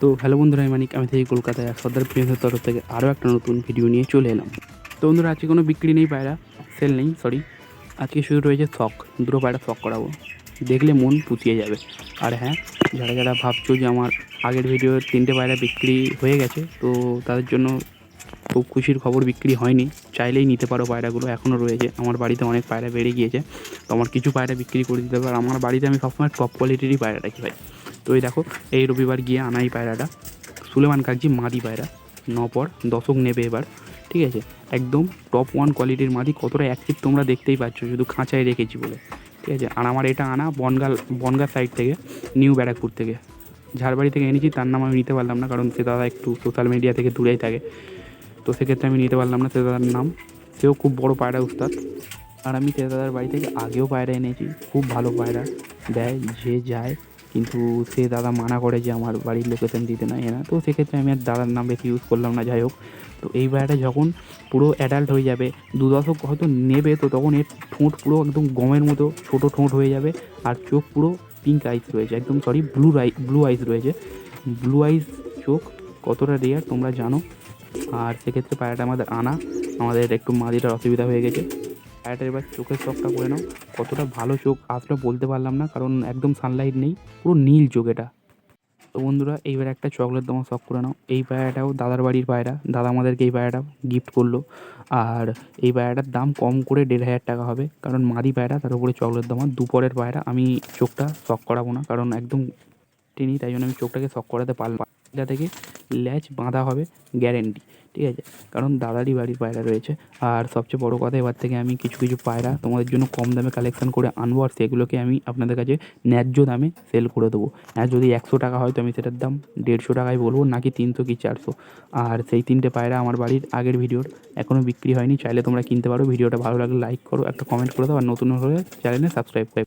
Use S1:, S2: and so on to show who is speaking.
S1: তো হ্যালো বন্ধুরা, আমি মানিক। আমি থেকে কলকাতায়, আর সর্দার প্রিন্সের তরফ থেকে আরও একটা নতুন ভিডিও নিয়ে চলে এলাম। তো বন্ধুরা, আজকে কোনো বিক্রি নেই পায়রা সেল নেই সরি আজকে শুধু রয়েছে শখ দুটো পায়রা শখ করাবো। দেখলে মন পুচিয়ে যাবে। আর হ্যাঁ যারা যারা ভাবছ যে আমার আগের ভিডিওর তিনটে পায়রা বিক্রি হয়ে গেছে, তো তাদের জন্য খুব খুশির খবর, বিক্রি হয়নি। চাইলেই নিতে পারো পায়রাগুলো, এখনও রয়েছে। আমার বাড়িতে অনেক পায়রা বেড়ে গিয়েছে। তো আমার কিছু পায়রা বিক্রি করে দিতে পারে আমার বাড়িতে আমি সবসময় টপ কোয়ালিটিরই পায়রা রাখি ভাই। তো এই দেখো, এই রবিবার গিয়ে আনাই পায়রাটা। সুলেমান কাকজি মাদি পায়রা, নপর, দশক নেবে এবার, ঠিক আছে? একদম টপ ওয়ান কোয়ালিটির মাদি, কতটা অ্যাক্টিভ তোমরা দেখতেই পাচ্ছ, শুধু খাঁচায় রেখেছি বলে, ঠিক আছে? আর আমার এটা আনা বনগাল, বনগাঁ সাইড থেকে, নিউ ব্যারাকপুর থেকে। ঝাড়বাড়ি থেকে এনেছি, তার নাম আমি নিতে পারলাম না, কারণ সে দাদা একটু সোশ্যাল মিডিয়া থেকে দূরেই থাকে। তো সেক্ষেত্রে আমি নিতে পারলাম না, সে দাদার নাম। সেও খুব বড় পায়রা উস্তাদ। আর আমি সে দাদার বাড়ি থেকে আগেও পায়রা এনেছি, খুব ভালো পায়রা। দেয়, যে যায় কিন্তু সে দাদা মানা করে যে আমার বাড়ির লোকেশন দিতে না এনা তো সেক্ষেত্রে আমি আর দাদার নাম বেশি ইউজ করলাম না, যাই হোক। তো এই পায়রাটা যখন পুরো অ্যাডাল্ট হয়ে যাবে, দু দশক হয়তো নেবে, তো তখন এর ঠোঁট পুরো একদম গমের মতো ছোটো ঠোঁট হয়ে যাবে আর চোখ পুরো পিঙ্ক আইস রয়েছে, একদম sorry blue eye blue eyes রয়েছে। ব্লু আইস চোখ কতটা রেয়ার তোমরা জানো। আর সেক্ষেত্রে পায়রাটা আমাদের আনা, আমাদের একটু মাদিটার অসুবিধা হয়ে গেছে। পায়রাটার এবার চোখের চোখটা করে নাও। কতটা ভালো চোখ, আসলে বলতে পারলাম না, কারণ একদম সানলাইট নেই, পুরো নীল চোখ এটা। তো বন্ধুরা, এইবার একটা চকলেট তোমার শখ করে নাও। এই পায়রাটাও দাদার বাড়ির পায়রা, দাদা আমাদেরকে এই পায়রাটা গিফট করল। আর এই পায়রাটার দাম কম করে দেড় হাজার টাকা হবে, কারণ মাদি পায়রা, তার উপরে চকলেট দামা দুপরের পায়রা, আমি চোখটা শখ করাবো না, কারণ একদম টেনি, তাই জন্য আমি চোখটাকে শখ করাতে পারলাম এটা থেকে ল্যাচ বাঁধা হবে গ্যারেন্টি ঠিক আছে? কারণ দাদারই বাড়ির পায়রা রয়েছে। আর সবচেয়ে বড় কথা, এবার থেকে আমি কিছু কিছু পায়রা তোমাদের জন্য কম দামে কালেকশন করে আনব, আর সেগুলোকে আমি আপনাদের কাছে ন্যায্য দামে সেল করে দেবো। আর যদি একশো টাকা হয় তো আমি সেটার দাম দেড়শো টাকায় বলব, নাকি তিনশো কি চারশো। আর সেই তিনটে পায়রা আমার বাড়ির আগের ভিডিওর এখনও বিক্রি হয়নি, চাইলে তোমরা কিনতে পারো। ভিডিওটা ভালো লাগলে লাইক করো, একটা কমেন্ট করে দাও, আর নতুন হলে চ্যানেলে সাবস্ক্রাইব করে